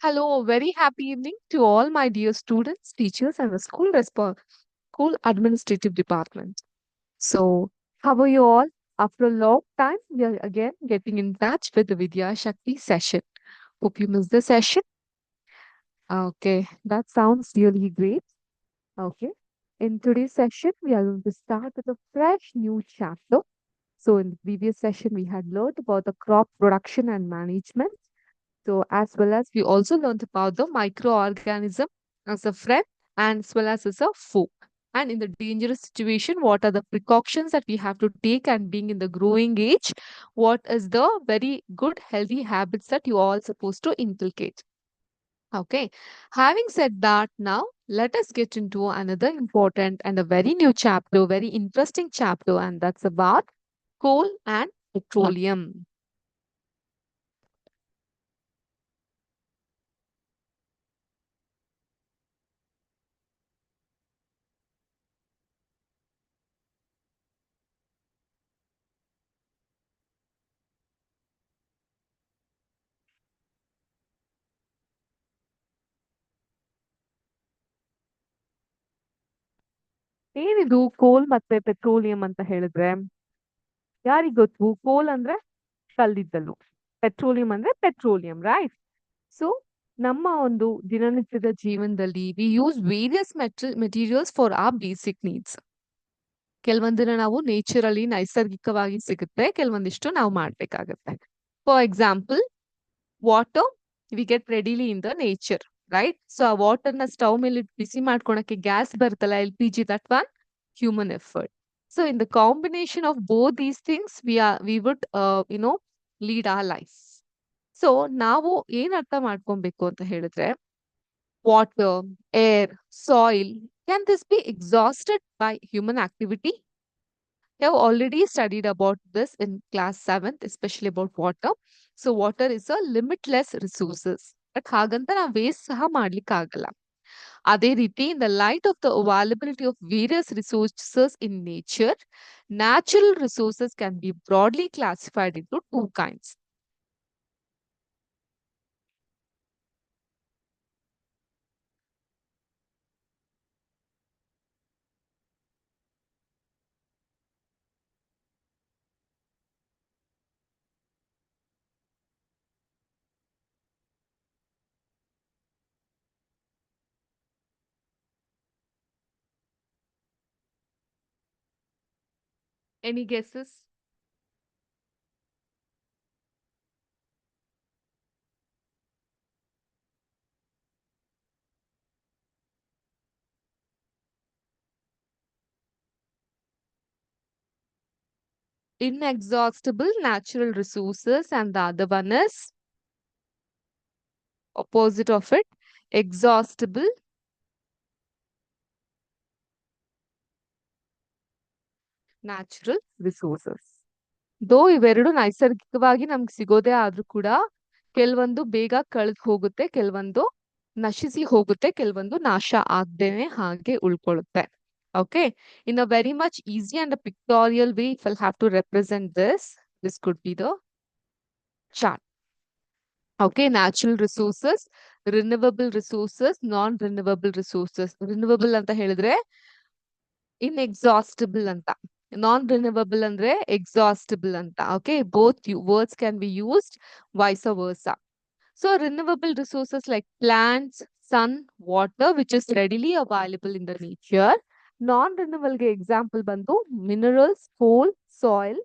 Hello, very happy evening to all my dear students, teachers, and the school school administrative department. So, how are you all? After a long time, we are again getting in touch with the Vidya Shakti session. Hope you missed the session. Okay, that sounds really great. Okay, in today's session, we are going to start with a fresh new chapter. So, in the previous session, we had learned about the crop production and management. So, as well as we also learned about the microorganism as a friend and as well as as a foe. And in the dangerous situation, what are the precautions that we have to take? And being in the growing age, what is the very good healthy habits that you all supposed to inculcate? Okay. Having said that, now let us get into another important and a very new chapter, very interesting chapter, and that's about coal and petroleum. ಏನಿದು ಕೋಲ್ ಮತ್ತೆ petroleum ಅಂತ ಹೇಳಿದ್ರೆ ಯಾರಿಗ್ ಗೊತ್ತು? ಕೋಲ್ ಅಂದ್ರೆ ಕಲ್ಲಿದ್ದಲು ಪೆಟ್ರೋಲಿಯಂ ಅಂದ್ರೆ ಪೆಟ್ರೋಲಿಯಂ ರೈಟ್ ಸೊ ನಮ್ಮ ಒಂದು ದಿನನಿತ್ಯದ ಜೀವನದಲ್ಲಿ we use various materials for ಆ ಬೇಸಿಕ್ ನೀಡ್ಸ್ ಕೆಲವೊಂದನ್ನ ನಾವು ನೇಚರಲಿ ನೈಸರ್ಗಿಕವಾಗಿ ಸಿಗುತ್ತೆ, ಕೆಲವೊಂದಿಷ್ಟು ನಾವು ಮಾಡ್ಬೇಕಾಗತ್ತೆ. For example water we get readily in the nature right so ಆ ವಾಟರ್ ನ ಸ್ಟವ್ ಮೇಲೆ ಇಟ್ಟು ಬಿಸಿ ಮಾಡ್ಕೊಳಕ್ಕೆ ಗ್ಯಾಸ್ ಬರುತ್ತಲ್ಲ L P G that one human effort. So in the combination of both these things, we are we would uh, you know lead our life. So ನಾವು ಏನ್ ಅರ್ಥ ಮಾಡ್ಕೊಬೇಕು ಅಂತ ಹೇಳಿದ್ರೆ water air soil can this be exhausted by human activity have already studied about this in class 7th, especially about water. So water is a limitless resources. But ಹಾಗಂತ ನಾವು waste ಸಹ ಮಾಡ್ಲಿಕ್ಕೆ ಆಗಲ್ಲ ಅದೇ ರೀತಿ in the light of the availability of various resources in nature natural resources can be broadly classified into two kinds Any guesses? Inexhaustible natural resources, and the other one is opposite of it, exhaustible natural resources though ಇವೆರಡು ನೈಸರ್ಗಿಕವಾಗಿ ನಮ್ಗೆ ಸಿಗೋದೇ ಆದ್ರೂ ಕೂಡ ಕೆಲವೊಂದು ಬೇಗ ಕಳೆದು ಹೋಗುತ್ತೆ, ಕೆಲವೊಂದು ನಶಿಸಿ ಹೋಗುತ್ತೆ, ಕೆಲವೊಂದು ನಾಶ ಆಗ್ದೇನೆ ಹಾಗೆ ಉಳ್ಕೊಳ್ಳುತ್ತೆ okay in a very much easy and a pictorial way if I'll have to represent this this could be the chart okay natural resources renewable resources non renewable resources renewable ಅಂತ ಹೇಳಿದ್ರೆ ಇನ್ಎಕ್ಸಾಸ್ಟಿಬಲ್ ಅಂತ. ನಾನ್ ರಿನ್ಯೂವಬಲ್ ಅಂದ್ರೆ ಎಕ್ಸಾಸ್ಟಿಬಲ್ ಅಂತ okay both words can be used wise ವರ್ಸ so renewable resources like plants sun water which is readily available in the nature non ರಿನ್ಯೂವಲ್ಗೆ example ಬಂದು minerals ಕೋಲ್ soil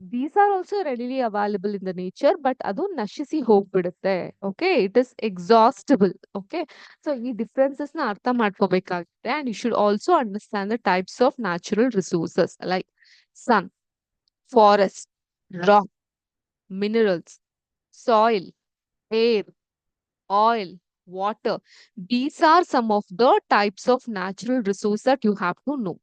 these are also readily available in the nature but ಅದು ನಶಿಸಿ ಹೋಗ್ಬಿಡುತ್ತೆ okay it is ಎಕ್ಸಾಸ್ಟಬಲ್ okay so ಈ differences ನ ಅರ್ಥ ಮಾಡ್ಕೋಬೇಕಾಗುತ್ತೆ and you should also understand the types of natural resources like sun forest rock minerals soil air oil, water. These are some of the types of natural resource that you have to know.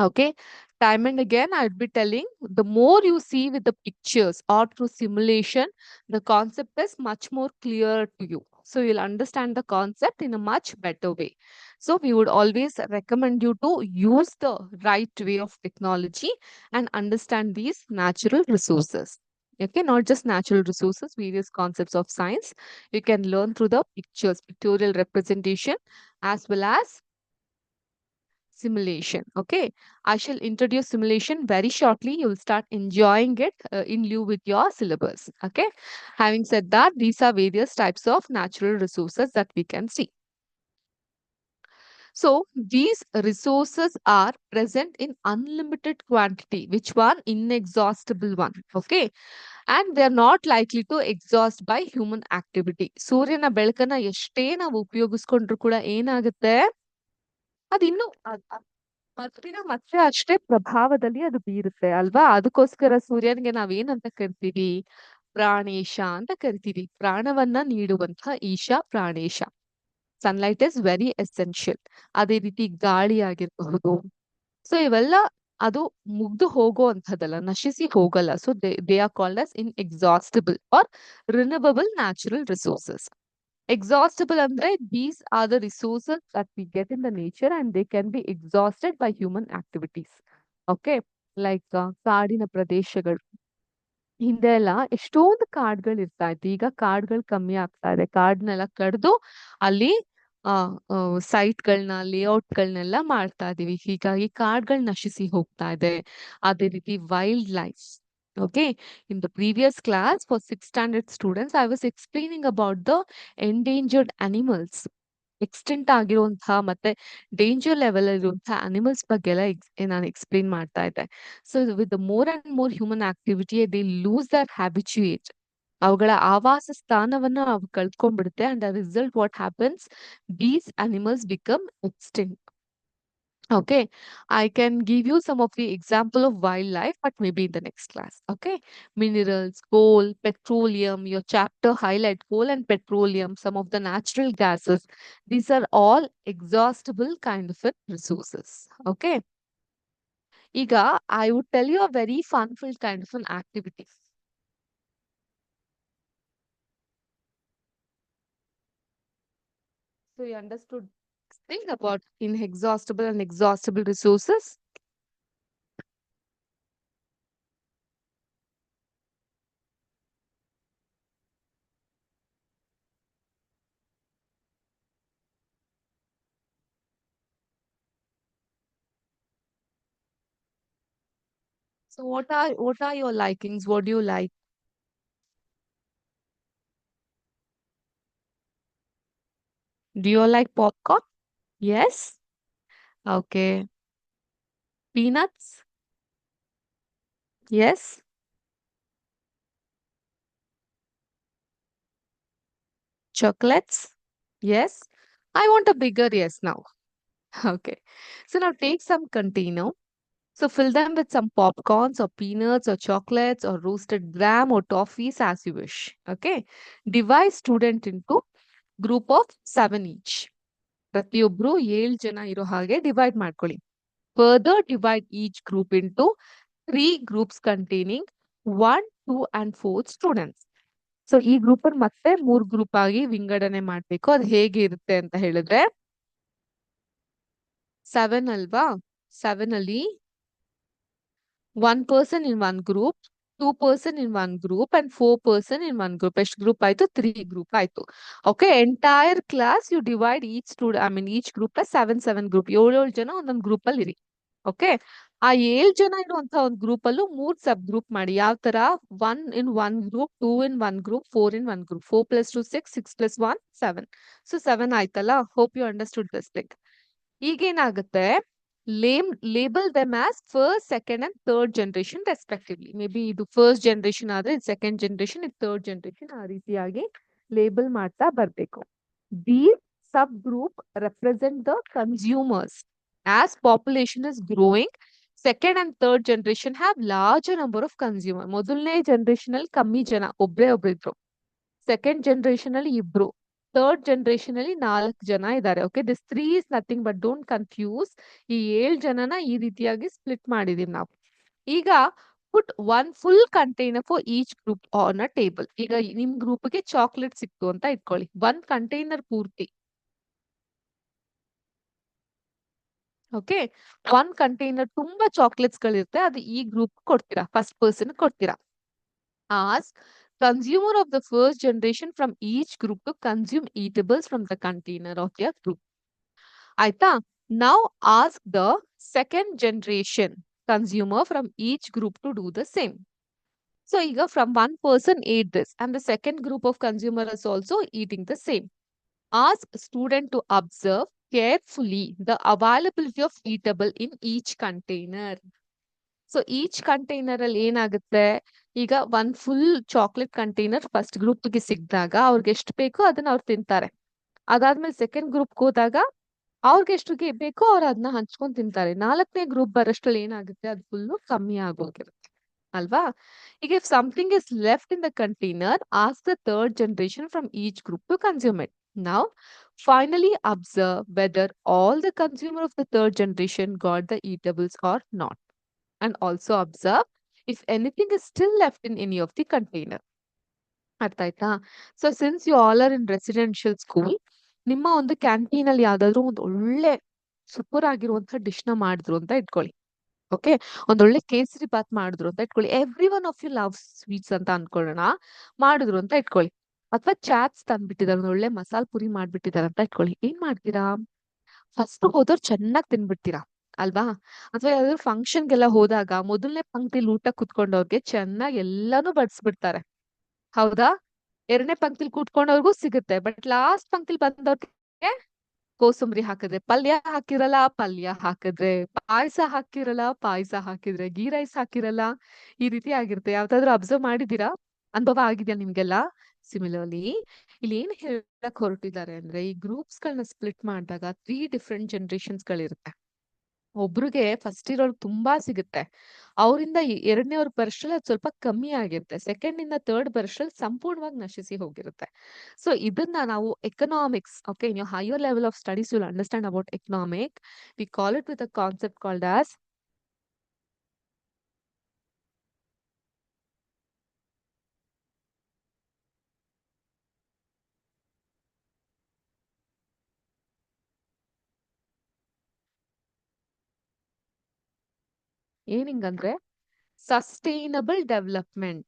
Okay. Time and again, I'd be telling the more you see with the pictures or through simulation, the concept is much more clear to you. So you'll understand the concept in a much better way. So we would always recommend you to use the right way of technology and understand these natural resources. Okay, not just natural resources, various concepts of science. You can learn through the pictures, pictorial representation, as well as simulation. Okay, I shall introduce simulation very shortly. You will start enjoying it uh, in lieu with your syllabus. Okay, having said that, these are various types of natural resources that we can see. So these resources are present in unlimited quantity. Which one? Inexhaustible one. Okay. And they are not likely to exhaust by human activity. ಸೂರ್ಯನ ಬೆಳಕನ್ನ ಎಷ್ಟೇ ನಾವು ಉಪಯೋಗಿಸ್ಕೊಂಡ್ರು ಕೂಡ ಏನಾಗುತ್ತೆ ಅದಿನ್ನು ಅದ್- ಅದ್- ಮತ್ತಿನ ಮತ್ತೆ ಅಷ್ಟೇ ಪ್ರಭಾವದಲ್ಲಿ ಅದು ಬೀರುತ್ತೆ ಅಲ್ವಾ? ಅದಕ್ಕೋಸ್ಕರ ಸೂರ್ಯನಿಗೆ ನಾವೇನಂತ ಕರಿತೀವಿ? ಪ್ರಾಣೇಶ ಅಂತ ಕರಿತೀವಿ. ಪ್ರಾಣವನ್ನ ನೀಡುವಂತ ಈಶ, ಪ್ರಾಣೇಶ. ಸನ್ಲೈಟ್ ಇಸ್ ವೆರಿ ಎಸೆನ್ಷಿಯಲ್ ಅದೇ ರೀತಿ ಗಾಳಿ ಆಗಿರಬಹುದು. ಸೊ ಇವೆಲ್ಲ ಅದು ಮುಗ್ದು ಅಂತದಲ್ಲ ನಶಿಸಿ ಹೋಗಲ್ಲ. So they they are called as inexhaustible or renewable natural resources exhaustible ಅಂದ್ರೆ these are the resources that we get in the nature and they can be exhausted by human activities. Okay? Like uh, ಕಾಡಿನ ಪ್ರದೇಶಗಳು. ಹಿಂದೆ ಎಲ್ಲ ಎಷ್ಟೊಂದು ಕಾಡ್ಗಳು ಇರ್ತಾ ಇತ್ತು. ಈಗ ಕಾಡ್ಗಳು ಕಮ್ಮಿ ಆಗ್ತಾ ಇದೆ. ಕಾಡ್ನೆಲ್ಲ ಕಡ್ದು ಅಲ್ಲಿ ಆ ಸೈಟ್ಗಳನ್ನ ಲೇಔಟ್ಗಳನ್ನೆಲ್ಲ ಮಾಡ್ತಾ ಇದೀವಿ. ಹೀಗಾಗಿ ಕಾಡ್ಗಳು ನಶಿಸಿ ಹೋಗ್ತಾ ಇದೆ. ಅದೇ ರೀತಿ wildlife Okay, in the previous class for sixth standard students, I was explaining about the endangered animals. Extinct ಆಗಿರುವಂತಹ ಮತ್ತೆ ಡೇಂಜರ್ ಲೆವೆಲ್ ಇರುವಂತಹ ಅನಿಮಲ್ಸ್ ಬಗ್ಗೆ ಎಲ್ಲ ನಾನು ಎಕ್ಸ್ಪ್ಲೇನ್ ಮಾಡ್ತಾ ಇದ್ದೆ. So with more and more human activity they lose their habitat ಅವುಗಳ ಆವಾಸ ಸ್ಥಾನವನ್ನ ಅವು ಕಳ್ಕೊಂಡ್ಬಿಡುತ್ತೆ and the result what happens these animals become extinct Okay, I can give you some of the example of wildlife, but maybe in the next class. Okay, minerals, coal, petroleum, your chapter highlight coal and petroleum, some of the natural gases. These are all exhaustible kind of resources. Okay. Iga, I would tell you a very fun-filled kind of an activity. So you understood think about inexhaustible and exhaustible resources. So what are what are your likings? What do you like? Do you like popcorn? Yes. Okay. Peanuts? Yes. Chocolates? Yes. I want a bigger yes now. Okay. So now take some container. So fill them with some popcorns or peanuts or chocolates or roasted gram or toffees as you wish. Okay. Divide student into group of seven each. ಪ್ರತಿಯೊಬ್ರು ಏಳ್ ಜನ ಇರೋ ಹಾಗೆ divide ಮಾಡ್ಕೊಳ್ಳಿ. Further divide each group into three groups containing one two and four students so ಈ group ಅನ್ನು ಮತ್ತೆ ಮೂರ್ ಗ್ರೂಪ್ ಆಗಿ ವಿಂಗಡಣೆ ಮಾಡ್ಬೇಕು. ಅದು ಹೇಗೆ ಇರುತ್ತೆ ಅಂತ ಹೇಳಿದ್ರೆ ಸೆವೆನ್ ಅಲ್ವಾ? ಸೆವೆನ್ ಅಲ್ಲಿ one person in one group two person in one group and four person in one group ಎಷ್ಟು ಗ್ರೂಪ್ ಆಯ್ತು ತ್ರೀ ಗ್ರೂಪ್ ಆಯ್ತು. Okay entire class you divide each student I mean each group seven seven group ಏಳೇಳು ಜನ ಒಂದೊಂದು group ಅಲ್ಲಿ ಇರಿ. Okay ಆ ಏಳು ಜನ ಇರುವಂತ ಒಂದು ಗ್ರೂಪ್ ಅಲ್ಲೂ ಮೂರ್ ಸಬ್ ಗ್ರೂಪ್ ಮಾಡಿ. ಯಾವ ತರ? One in one group two in one group four in one group four plus two six six plus one seven so seven ಆಯ್ತಲ್ಲ? ಹೋಪ್ ಯು ಅಂಡರ್ಸ್ಟುಡ್ ದಿಸ್ ಈಗ ಈಗೇನಾಗುತ್ತೆ? ಲೇಮ್ label them as first second and third generation respectively may be ಇದು first generation ಆದ್ರೆ ಇದು second generation ಇದು third generation ಆ ರೀತಿಯಾಗಿ label ಮಾಡ್ತಾ ಬರ್ಬೇಕು these sub group represent the consumers as population is growing second and third generation have large number of consumer ಮೊದಲನೇ generation ಅಲ್ಲಿ ಕಮ್ಮಿ ಜನ ಒಬ್ರೇ ಒಬ್ರು ಇದ್ರು ಸೆಕೆಂಡ್ ಜನರೇಷನ್ ಅಲ್ಲಿ ಇಬ್ರು Third generation ಅಲ್ಲಿ ನಾಲ್ಕು ಜನ ಇದ್ದಾರೆ okay this three is nothing but don't confuse ಈ ಏಳು ಜನನ ಈ ರೀತಿಯಾಗಿ ಸ್ಪ್ಲಿಟ್ ಮಾಡಿದೀವಿ ನಾವು. ಈಗ put one full container for each group on a table ಈಗ ನಿಮ್ ಗ್ರೂಪ್ಗೆ ಚಾಕ್ಲೇಟ್ ಸಿಕ್ತು ಅಂತ ಇಟ್ಕೊಳ್ಳಿ. ಒಂದ್ ಕಂಟೈನರ್ ಪೂರ್ತಿ. ಓಕೆ ಒನ್ ಕಂಟೈನರ್ ತುಂಬಾ ಚಾಕ್ಲೇಟ್ಸ್ ಗಳಿರುತ್ತೆ, ಅದು ಈ ಗ್ರೂಪ್ ಕೊಡ್ತೀರಾ? ಫಸ್ಟ್ ಪರ್ಸನ್ ಕೊಡ್ತೀರಾ? Ask consumer of the first generation from each group to consume eatables from the container of their group. ಆಯ್ತಾ now ask the second generation consumer from each group to do the same. So ಈಗ from one person ate this and the second group of consumer is also eating the same. Ask student to observe carefully the availability of eatable in each container. So each container ಅಲ್ಲಿ ಏನಾಗುತ್ತೆ ಈಗ ಒಂದ್ full chocolate container first ಗ್ರೂಪ್ಗೆ ಸಿಕ್ಕಿದಾಗ ಅವ್ರಿಗೆ ಎಷ್ಟು ಬೇಕೋ ಅದನ್ನ ಅವ್ರು ತಿಂತಾರೆ. ಅದಾದ್ಮೇಲೆ ಸೆಕೆಂಡ್ ಗ್ರೂಪ್ ಹೋದಾಗ ಅವ್ರಿಗೆ ಎಷ್ಟು ಬೇಕೋ ಅವ್ರು ಅದನ್ನ ಹಂಚ್ಕೊಂಡ್ ತಿಂತಾರೆ. ನಾಲ್ಕನೇ ಗ್ರೂಪ್ ಬರೋಷ್ಟ್ರಲ್ಲಿ ಏನಾಗುತ್ತೆ? ಅದು ಫುಲ್ ಕಮ್ಮಿ ಆಗೋಗಿರುತ್ತೆ. ಅಲ್ವಾ? ಈಗ if something is left in the container as the third generation from each group to consume it ನಾವು finally observe whether all the consumer of the third generation got the eatables are not and also observe if anything is still left in any of the container. ಅರ್ಥ ಆಯ್ತಾ so since you all are in residential school ನಿಮ್ಮ ಒಂದು canteen ಅಲ್ಲಿ ಯಾವ್ದಾದ್ರು ಒಂದು ಒಳ್ಳೆ super ಆಗಿರುವಂತಹ ಡಿಶ್ನ ಮಾಡಿದ್ರು ಅಂತ ಇಟ್ಕೊಳ್ಳಿ. ಓಕೆ ಒಂದೊಳ್ಳೆ ಕೇಸರಿ ಬಾತ್ ಮಾಡಿದ್ರು ಅಂತ ಇಟ್ಕೊಳ್ಳಿ. Every one of you love sweets ಅಂತ ಅನ್ಕೊಳ್ಳೋಣ. ಮಾಡಿದ್ರು ಅಂತ ಇಟ್ಕೊಳ್ಳಿ. ಅಥವಾ ಚಾಟ್ಸ್ ತಂದ್ಬಿಟ್ಟಿದ್ದಾರೆ ಒಳ್ಳೆ ಮಸಾಲ ಪುರಿ ಮಾಡ್ಬಿಟ್ಟಿದ್ದಾರೆ ಅಂತ ಇಟ್ಕೊಳ್ಳಿ. ಏನ್ ಮಾಡ್ತೀರಾ? ಫಸ್ಟ್ ಹೋದವ್ರು ಚೆನ್ನಾಗಿ ತಿನ್ಬಿಡ್ತೀರಾ? ಅಲ್ವಾ? ಅಥವಾ ಯಾವ್ದಾದ್ರು ಫಂಕ್ಷನ್ಗೆಲ್ಲ ಹೋದಾಗ ಮೊದಲನೇ ಪಂಕ್ತಿಲಿ ಊಟ ಕುತ್ಕೊಂಡವ್ರಿಗೆ ಚೆನ್ನಾಗಿ ಎಲ್ಲಾನು ಬಡಿಸ್ಬಿಡ್ತಾರೆ. ಹೌದಾ? ಎರಡನೇ ಪಂಕ್ತಿಲಿ ಕೂತ್ಕೊಂಡವ್ರಿಗೂ ಸಿಗುತ್ತೆ, ಬಟ್ ಲಾಸ್ಟ್ ಪಂಕ್ತಿಲಿ ಬಂದವ್ರಿಗೆ ಕೋಸಂಬರಿ ಹಾಕಿದ್ರೆ, ಪಲ್ಯ ಹಾಕಿರಲ್ಲ, ಪಲ್ಯ ಹಾಕಿದ್ರೆ, ಪಾಯಸ ಹಾಕಿರಲ್ಲ, ಪಾಯಸ ಹಾಕಿದ್ರೆ, ಗೀ ರೈಸ್ ಹಾಕಿರಲ್ಲ, ಈ ರೀತಿ ಆಗಿರುತ್ತೆ. ಯಾವ್ದಾದ್ರು ಅಬ್ಸರ್ವ್ ಮಾಡಿದೀರಾ ಅನುಭವ ಆಗಿದ್ಯಾ ನಿಮ್ಗೆಲ್ಲ? ಸಿಮಿಲರ್ಲಿ ಇಲ್ಲಿ ಏನ್ ಹೇಳಕ್ ಹೊರಟಿದ್ದಾರೆ ಅಂದ್ರೆ ಈ ಗ್ರೂಪ್ಸ್ ಗಳನ್ನ ಸ್ಪ್ಲಿಟ್ ಮಾಡಿದಾಗ ತ್ರೀ ಡಿಫ್ರೆಂಟ್ ಜನರೇಷನ್ಸ್ ಗಳಿರುತ್ತೆ. ಒಬ್ರಿಗೆ ಫಸ್ಟ್ ಇರೋರ್ ತುಂಬಾ ಸಿಗುತ್ತೆ. ಅವರಿಂದ ಎರಡನೇವ್ರ ಬರೋಷ್ಟ್ರಲ್ಲಿ ಅದು ಸ್ವಲ್ಪ ಕಮ್ಮಿ ಆಗಿರುತ್ತೆ. ಸೆಕೆಂಡ್ ಇಂದ ಥರ್ಡ್ ಬರೋಷ್ಟ್ರಲ್ಲಿ ಸಂಪೂರ್ಣವಾಗಿ ನಶಿಸಿ ಹೋಗಿರುತ್ತೆ. ಸೊ ಇದನ್ನ ನಾವು economics okay in higher level of studies will understand about economic we call it with a concept called as ಏನಿಂಗಂದ್ರೆ sustainable development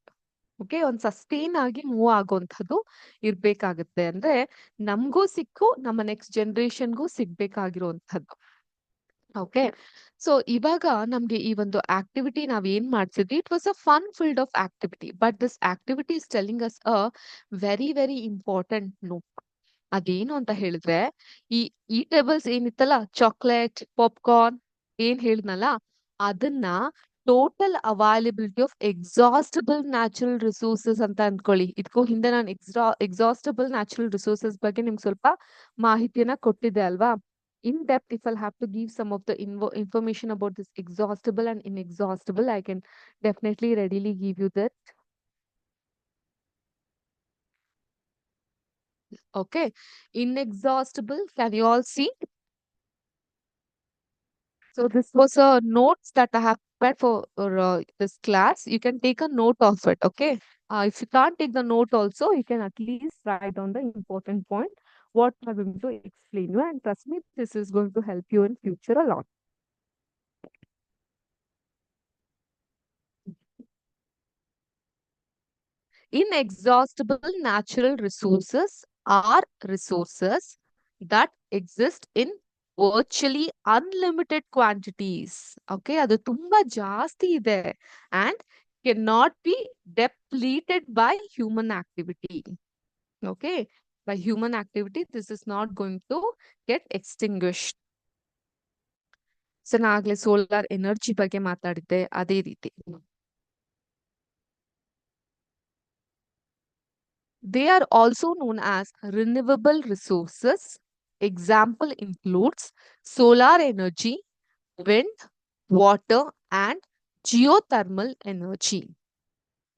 okay ಒಂದ್ ಸಸ್ಟೈನ್ ಆಗಿ ಮೂವ್ ಆಗುವಂಥದ್ದು ಇರ್ಬೇಕಾಗತ್ತೆ. ಅಂದ್ರೆ ನಮ್ಗೂ ಸಿಕ್ಕು, ನಮ್ಮ ನೆಕ್ಸ್ಟ್ ಜನರೇಷನ್ಗೂ ಸಿಗ್ಬೇಕಾಗಿರುವಂಥದ್ದು ಓಕೆ ಸೊ ಇವಾಗ ನಮ್ಗೆ ಈ ಒಂದು ಆಕ್ಟಿವಿಟಿ ನಾವ್ ಏನ್ ಮಾಡ್ಸಿದ್ವಿ it was a fun field of activity but this activity is telling us a very very important note ಅದೇನು ಅಂತ ಹೇಳಿದ್ರೆ, ಈ ಈಟೇಬಲ್ಸ್ ಏನಿತ್ತಲ್ಲ? ಚಾಕ್ಲೇಟ್ ಪಾಪ್ಕಾರ್ನ್ ಏನ್ ಹೇಳಿದ್ನಲ್ಲ? ಅದನ್ನ total availability of exhaustible natural resources ಅಂತ ಅನ್ಕೊಳ್ಳಿ ಇದಕ್ಕೂ ಹಿಂದೆ ನಾನು ಎಕ್ಸಾ ಎಕ್ಸಾಸ್ಟಬಲ್ ನ್ಯಾಚುರಲ್ ರಿಸೋರ್ಸಸ್ ಬಗ್ಗೆ ನಿಮ್ಗೆ ಸ್ವಲ್ಪ ಮಾಹಿತಿಯನ್ನ ಕೊಟ್ಟಿದ್ದೆ ಅಲ್ವಾ in depth if I'll have to give some of the info information about this exhaustible and ಇನ್ಎಕ್ಸಾಸ್ಟಬಲ್ I can definitely readily give you that okay inexhaustible can you all see so this was a notes that i have prepared for uh, this class. You can take a note of it okay? Uh, if you can't take the note also you can at least write down the important point. What i'm going to explain you and trust me this is going to help you in future a lot. Inexhaustible natural resources are resources that exist in virtually unlimited quantities. Okay, ಅದು ತುಂಬಾ ಜಾಸ್ತಿ ಇದೆ and cannot be depleted by human activity. Okay, by human activity, this is not going to get extinguished. So ನಾ ಆಗ್ಲೇ solar energy ಬಗ್ಗೆ ಮಾತಾಡಿದ್ದೆ ಅದೇ ರೀತಿ They are also known as renewable resources. Example includes solar energy, wind, water, and geothermal energy.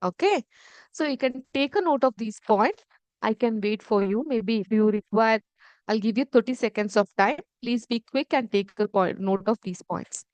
Okay, so you can take a note of these points. I can wait for you. Maybe if you require, I'll give you 30 seconds of time. Please be quick and take a point, note of these points.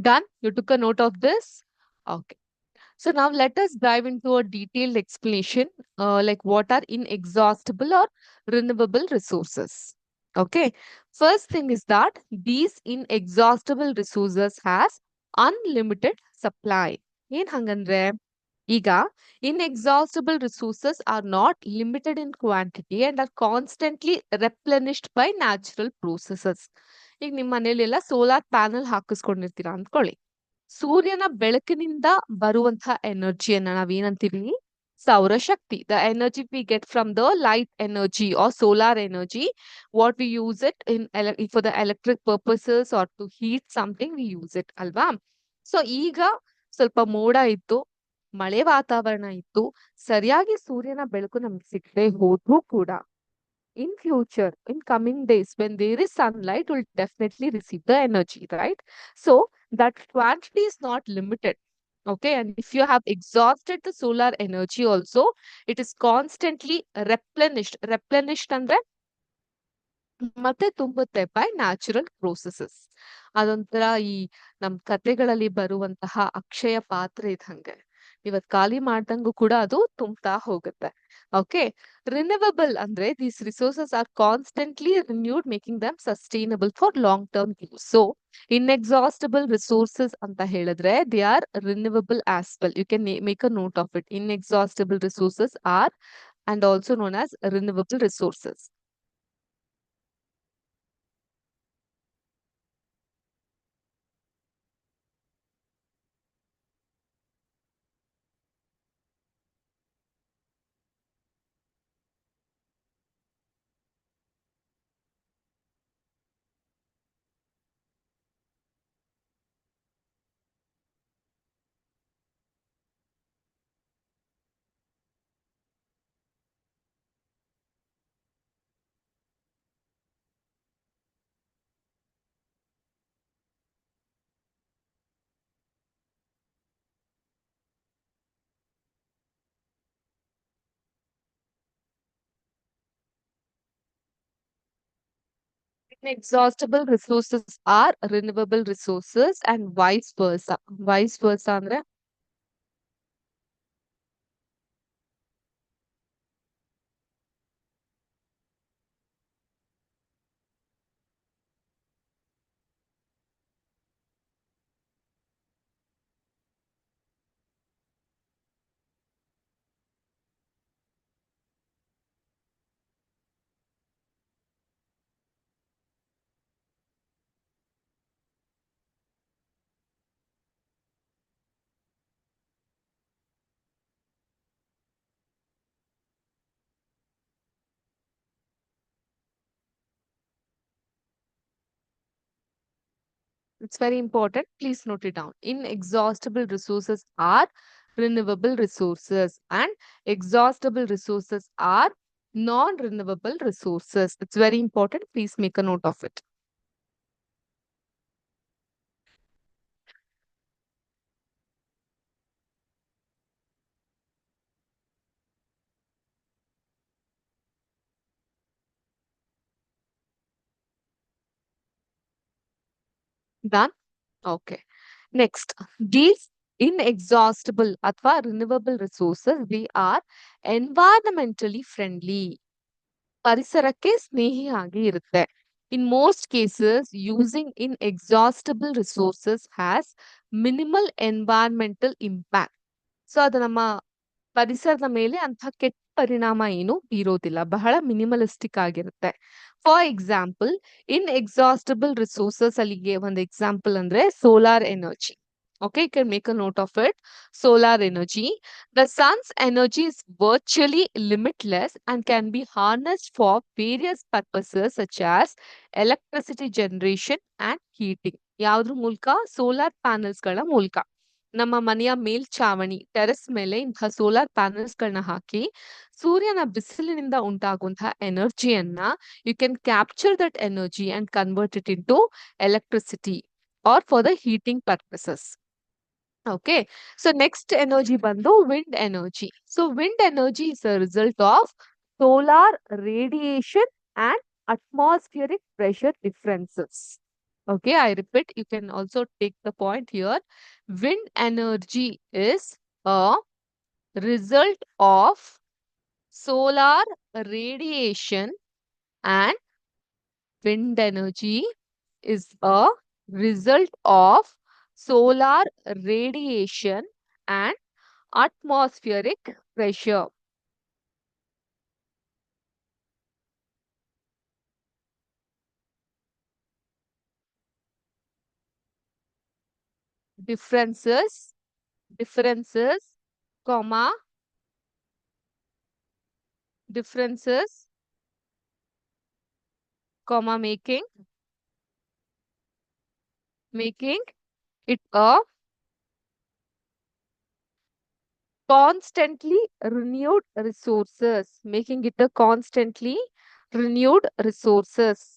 Done? You took a note of this? Okay. So now let us dive into a detailed explanation uh, like what are inexhaustible or renewable resources. Okay. First thing is that these inexhaustible resources has unlimited supply. ಏನ್ ಹಂಗಂದ್ರೆ ಈಗ inexhaustible resources are not limited in quantity and are constantly replenished by natural processes ಈಗ ನಿಮ್ಮ ಮನೇಲೆಲ್ಲ solar panel ಹಾಕಿಸ್ಕೊಂಡಿರ್ತೀರಾ ಅಂದ್ಕೊಳ್ಳಿ. ಸೂರ್ಯನ ಬೆಳಕಿನಿಂದ ಬರುವಂತಹ ಎನರ್ಜಿಯನ್ನ ನಾವೇನಂತೀವಿ? ಸೌರಶಕ್ತಿ. The energy we get from the light energy or solar energy what we use it in for the electric purposes or to heat something we use it ಅಲ್ವಾ? ಸೊ ಈಗ ಸ್ವಲ್ಪ ಮೋಡ ಇತ್ತು. ಮಳೆ ವಾತಾವರಣ ಇತ್ತು ಸರಿಯಾಗಿ ಸೂರ್ಯನ ಬೆಳಕು ನಮ್ಗೆ ಸಿಗದೆ ಹೋದ್ರೂ ಕೂಡ in future in coming days when there is sunlight, will definitely receive the energy, right? So that quantity is not limited. Okay, and if you have exhausted the solar energy also, it is constantly replenished. Replenished ಅಂದ್ರೆ ಮತ್ತೆ ತುಂಬುತ್ತೆ by natural processes ಅದೊಂಥರ ಈ ನಮ್ ಕತೆಗಳಲ್ಲಿ ಬರುವಂತಹ ಅಕ್ಷಯ ಪಾತ್ರೆ ಇದ್ದಂಗೆ ಇವತ್ ಖಾಲಿ ಮಾಡ್ದಂಗೂ ಕೂಡ ಅದು ತುಂಬ್ತಾ ಹೋಗುತ್ತೆ. ಓಕೆ ರಿನ್ಯೂವಬಲ್ ಅಂದ್ರೆ these resources are constantly renewed making them sustainable for long term use so inexhaustible resources ಅಂತ ಹೇಳಿದ್ರೆ they are renewable as well you can make a note of it inexhaustible resources are and also known as renewable resources inexhaustible resources are renewable resources and vice versa. Vice versa ಅಂದ್ರೆ It's very important. Please note it down. Inexhaustible resources are renewable resources and exhaustible resources are non-renewable resources. It's very important. Please make a note of it. Done? Okay. Next, these inexhaustible ಅಥವಾ renewable resources, they are environmentally friendly. ಪರಿಸರಕ್ಕೆ ಸ್ನೇಹಿಯಾಗಿ ಇರುತ್ತೆ. In most cases, using inexhaustible resources has minimal environmental impact. So ಅದು ನಮ್ಮ ಪರಿಸರದ ಮೇಲೆ ಅಂತ ಕೆಟ್ಟ ಪರಿಣಾಮ ಏನು ಬೀರೋದಿಲ್ಲ ಬಹಳ ಮಿನಿಮಲಿಸ್ಟಿಕ್ ಆಗಿರುತ್ತೆ for example inexhaustible resources ಅಲ್ಲಿಗೆ ಒಂದು ಎಕ್ಸಾಂಪಲ್ ಅಂದ್ರೆ solar energy okay you can make a note of it. Solar energy. The sun's energy is virtually limitless and can be harnessed for various purposes such as electricity generation and heating. ಯಾವ್ದ್ರ ಮೂಲಕ solar ಪ್ಯಾನಲ್ಸ್ಗಳ ಮೂಲಕ ನಮ್ಮ ಮನೆಯ ಮೇಲ್ಛಾವಣಿ, terrace ಮೇಲೆ ಇಂತಹ solar panels ಗಳನ್ನ ಹಾಕಿ ಸೂರ್ಯನ ಬಿಸಿಲಿನಿಂದ ಉಂಟಾಗುವಂತಹ ಎನರ್ಜಿಯನ್ನ you can capture that energy and convert it into electricity or for the heating purposes okay so next energy ಬಂದು wind energy so wind energy is a result of solar radiation and atmospheric pressure differences. Okay, I repeat, you can also take the point here. Wind energy is a result of solar radiation and wind energy is a result of solar radiation and atmospheric pressure. Differences, differences, comma, differences, comma, making, making it a constantly renewed resources, making it a constantly renewed resources.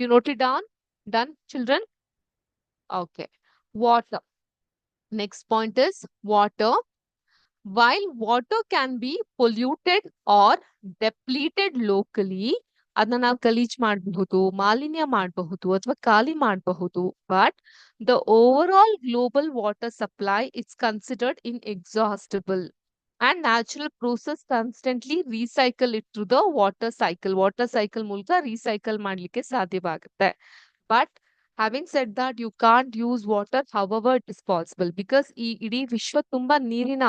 You note it down? Done, children? Okay. Water. Next point is water. While water can be polluted or depleted locally, ಅದನ್ನ ನಾವು ಗಲೀಜ್ ಮಾಡಬಹುದು ಮಾಲಿನ್ಯ ಮಾಡಬಹುದು ಅಥವಾ ಖಾಲಿ ಮಾಡಬಹುದು but the over all global water supply it's considered in ಎಕ್ಸಾಸ್ಟಬಲ್ and natural process constantly recycle it through the water cycle water cycle ಮೂಲಕ ರೀಸೈಕಲ್ ಮಾಡ್ಲಿಕ್ಕೆ ಸಾಧ್ಯವಾಗುತ್ತೆ but having said that you can't use water hour it is possible because ಈ ಇಡೀ ವಿಶ್ವ ತುಂಬಾ ನೀರಿನ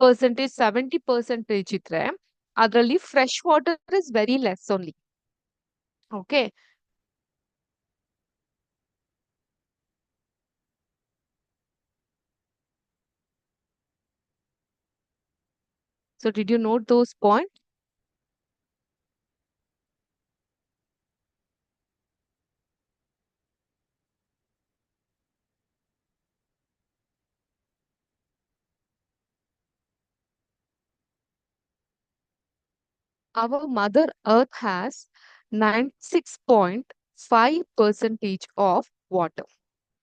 percentage seventy percentage ಇದ್ರೆ ಅದರಲ್ಲಿ fresh water is very less only okay So did you note those points? Our Mother Earth has 96.5 percentage of water.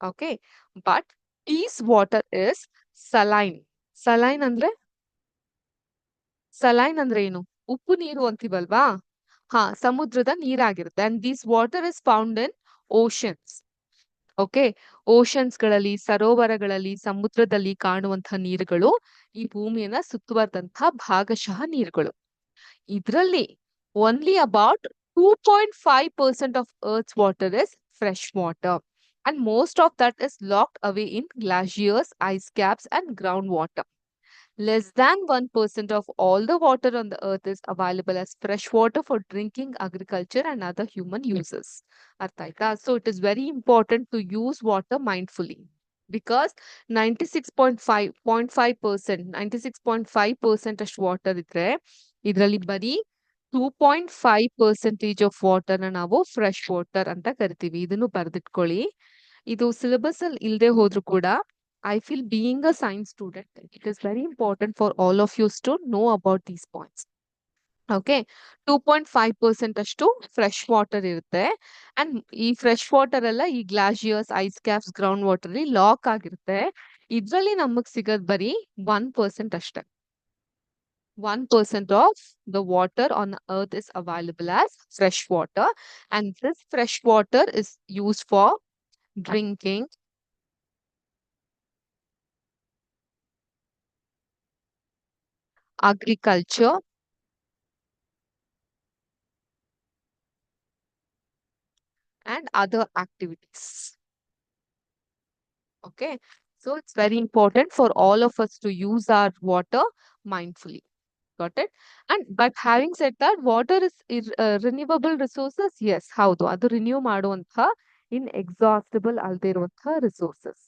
Okay. But East water is saline. Saline andre saline ಅಂದ್ರೆ ಏನು? ಉಪ್ಪು ನೀರು ಅಂತೀವಲ್ವಾ? ಹಾ, ಸಮುದ್ರದ ನೀರಾಗಿರುತ್ತೆ. And these water is found in oceans okay ಓಷನ್ಸ್ಗಳಲ್ಲಿ, ಸರೋವರಗಳಲ್ಲಿ, ಸಮುದ್ರದಲ್ಲಿ ಕಾಣುವಂತಹ ನೀರುಗಳು ಈ ಭೂಮಿಯನ್ನ ಸುತ್ತುವರೆದಂತಹ ಭಾಗಶಃ ನೀರುಗಳು. ಇದರಲ್ಲಿ only about two point five percent of earth water is fresh water and most of that is locked away in glaciers ice caps and ground water less than 1% of all the water on the earth is available as fresh water for drinking, agriculture, and other human uses. ಅರ್ಥ ಆಯ್ತಾ so it is very important to use water ಮೈಂಡ್ಫುಲಿ because ninety six point five point five percent ninety six point five percent ಅಷ್ಟು water ಇದ್ರೆ ಇದರಲ್ಲಿ ಬರೀ two point five percentage of ವಾಟರ್ನ ನಾವು fresh water ಅಂತ ಕರಿತೀವಿ ಇದನ್ನು ಬರೆದಿಟ್ಕೊಳ್ಳಿ ಇದು ಸಿಲೆಬಸ್ ಅಲ್ಲಿ ಇಲ್ಲದೆ ಹೋದ್ರು ಕೂಡ I feel being a science student, it is very important for all of you to know about these points. Okay two point five percent ಅಷ್ಟು ಫ್ರೆಶ್ ವಾಟರ್ ಇರುತ್ತೆ ಅಂಡ್ ಈ ಫ್ರೆಶ್ ವಾಟರ್ ಎಲ್ಲ ಈ ಗ್ಲಾಷಿಯರ್ಸ್ ice caps ground water lock ಆಗಿರುತ್ತೆ ಇದ್ರಲ್ಲಿ ನಮಗ್ ಸಿಗೋದ್ ಬರೀ one percent ಅಷ್ಟೇ one percent of the water on earth is available as fresh water and this fresh water is use for drinking agriculture, and other activities. Okay, so it's very important for all of us to use our water mindfully. Got it? And but having said that, water is ir- uh, renewable resources. Yes, ಹೌದು ಅದು renew ಮಾಡುವಂತಹ inexhaustible ಅಲ್ದೇ ಇರುವಂತಹ resources.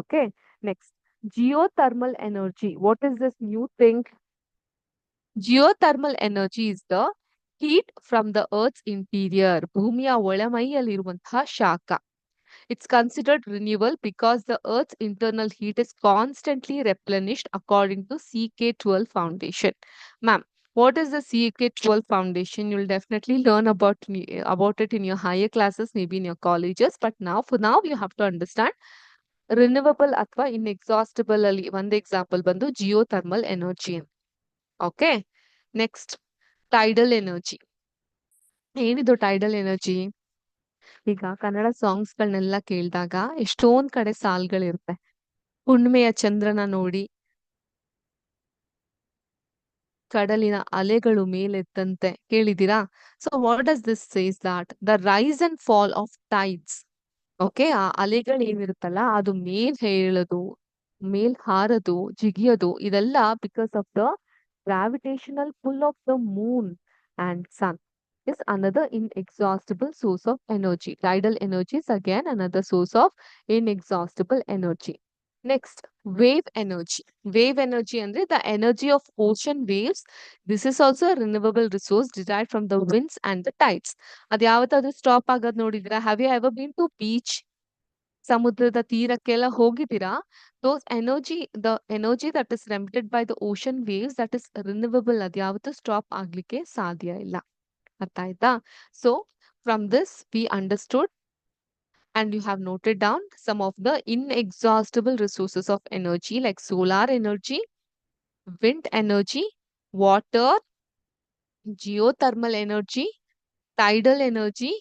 Okay, next geothermal energy. What is this new thing? Geothermal energy is the heat from the earth's interior. ಭೂಮಿಯ ಒಳಮೈಯಲ್ಲಿರುವಂತಹ ಶಾಖ. It's considered renewable because the Earth's internal heat is constantly replenished according to CK12 Foundation. Ma'am, what is the CK12 Foundation? You'll definitely learn about me- about it in your higher classes, maybe in your colleges. But now, for now, you have to understand renewable ಅಥವಾ ಇನ್ಎಕ್ಸಾಸ್ಟಿಬಲ್ ಅಲ್ಲಿ ಒಂದು example ಬಂದು Jio thermal energy Okay next tidal energy ಏನಿದು tidal energy ಈಗ Kannada songs ಗಳನ್ನೆಲ್ಲ ಕೇಳಿದಾಗ ಎಷ್ಟೊಂದ್ ಕಡೆ ಸಾಲ್ಗಳಿರುತ್ತೆ. ಹುಣ್ಮೆಯ ಚಂದ್ರನ ನೋಡಿ. ಕಡಲಿನ ಅಲೆಗಳು ಮೇಲೆದ್ದಂತೆ ಕೇಳಿದೀರಾ so what does this says that the rise and fall of tides okay ಆ ಅಲೆಗಳು ಏನಿರುತ್ತಲ್ಲ ಅದು ಮೇಲ್ ಹೇಳೋದು, ಮೇಲ್ ಹಾರದು, ಜಿಗಿಯೋದು, ಇದೆಲ್ಲ because of the gravitational pull of the moon and sun is another inexhaustible source of energy. Tidal energy is again another source of inexhaustible energy. Next, wave energy. Wave energy and the energy of ocean waves. This is also a renewable resource derived from the winds and the tides. Have you ever been to beach ಸಮುದ್ರದ ತೀರಕ್ಕೆಲ್ಲ ಹೋಗಿದ್ದೀರಾ ದೋಸ್ energy the energy that is remitted by the ocean waves that is renewable ಅದ್ ಯಾವತ್ತೂ stop ಆಗ್ಲಿಕ್ಕೆ ಸಾಧ್ಯ ಇಲ್ಲ ಅರ್ಥ ಆಯ್ತಾ so from this we understood and you have noted down some of the inexhaustible resources of energy like solar energy, wind energy, water, geothermal energy, tidal energy,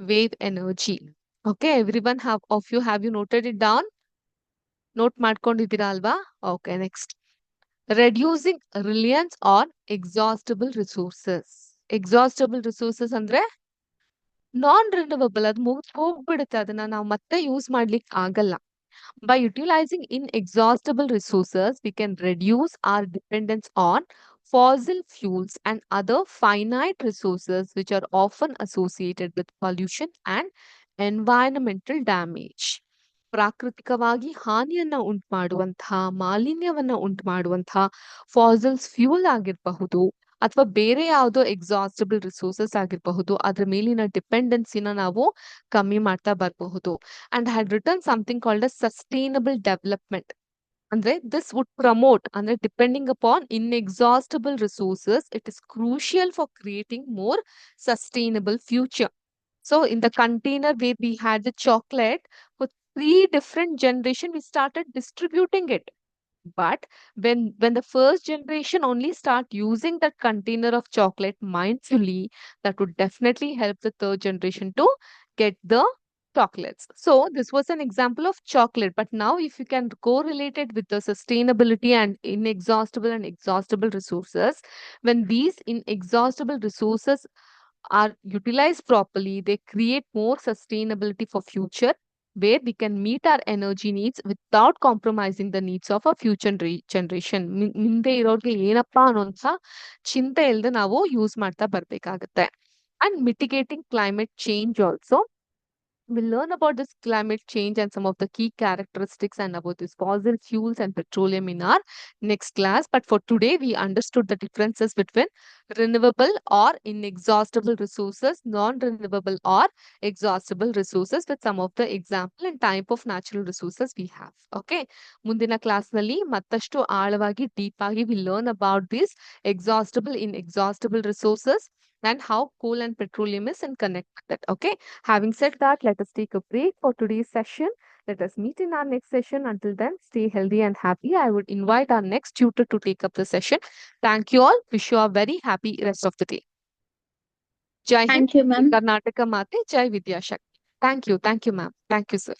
wave energy. Okay, everyone have of you have you noted it down? Note ಮಾಡ್ಕೊಂಡಿದ್ದೀರಾ ಅಲ್ವಾ okay next reducing reliance on ಎಕ್ಸಾಸ್ಟಬಲ್ resources ಎಕ್ಸಾಸ್ಟಬಲ್ resources ಅಂದ್ರೆ ನಾನ್ renewable ಅದು ಮುಗಿದ್ ಹೋಗ್ಬಿಡುತ್ತೆ ಅದನ್ನ ನಾವು ಮತ್ತೆ use ಮಾಡ್ಲಿಕ್ಕೆ ಆಗಲ್ಲ by utilizing inexhaustible resources we can reduce our dependence on fossil fuels and other finite resources which are often associated with pollution and environmental damage ಪ್ರಾಕೃತಿಕವಾಗಿ ಹಾನಿಯನ್ನ ಉಂಟು ಮಾಡುವಂತಹ ಮಾಲಿನ್ಯವನ್ನ ಉಂಟು ಮಾಡುವಂತಹ ಫಾಸಲ್ಸ್ ಫ್ಯೂಲ್ ಆಗಿರಬಹುದು ಅಥವಾ ಬೇರೆ ಯಾವುದೋ ಎಕ್ಸಾಸ್ಟಬಲ್ ರಿಸೋರ್ಸಸ್ ಆಗಿರಬಹುದು, ಅದ್ರ ಮೇಲಿನ ಡಿಪೆಂಡೆನ್ಸಿನ ನಾವು ಕಮ್ಮಿ ಮಾಡ್ತಾ ಬರಬಹುದು. And had return something called a sustainable development ಅಂದ್ರೆ ದಿಸ್ ವುಡ್ ಪ್ರಮೋಟ್ ಅಂದ್ರೆ depending upon inexhaustible resources it is crucial for creating more sustainable future So in the container where we had the chocolate for three different generation, we started distributing it. But when when the first generation only start using that container of chocolate mindfully, that would definitely help the third generation to get the chocolates. So this was an example of chocolate. But now if you can correlate it with the sustainability and inexhaustible and exhaustible resources, when these inexhaustible resources are utilized properly they create more sustainability for future where we can meet our energy needs without compromising the needs of our future re- generation ಮಿ- ಮುಂದೆ ಇರೋರ್ಗೆ ಏನಪ್ಪಾ ಅನ್ನೋಂಥ ಚಿಂತೆ ಇಲ್ಲದೆ ನಾವು use ಮಾಡ್ತಾ ಬರ್ಬೇಕಾಗತ್ತೆ and ಮಿಟಿಗೇಟಿಂಗ್ climate change also we'll learn about this climate change and some of the key characteristics and about this fossil fuels and petroleum in our next class. But for today, we understood the differences between renewable or inexhaustible resources, non-renewable or exhaustible resources with some of the example and type of natural resources we have. Okay. ಮುಂದಿನ ಕ್ಲಾಸ್ನಲ್ಲಿ ಮತ್ತಷ್ಟು ಆಳವಾಗಿ deep ಆಗಿ we learn about these exhaustible, inexhaustible resources and how coal and petroleum is in connect with it. Okay. Having said that, let us take a break for today's session. Let us meet in our next session. Until then, stay healthy and happy. I would invite our next tutor to take up the session. Thank you all. Wish you a very happy rest of the day. Jai Hind, Thank you, ma'am. Karnataka Mate, Jai Vidya Shakti. Thank you. Thank you, ma'am. Thank you, sir.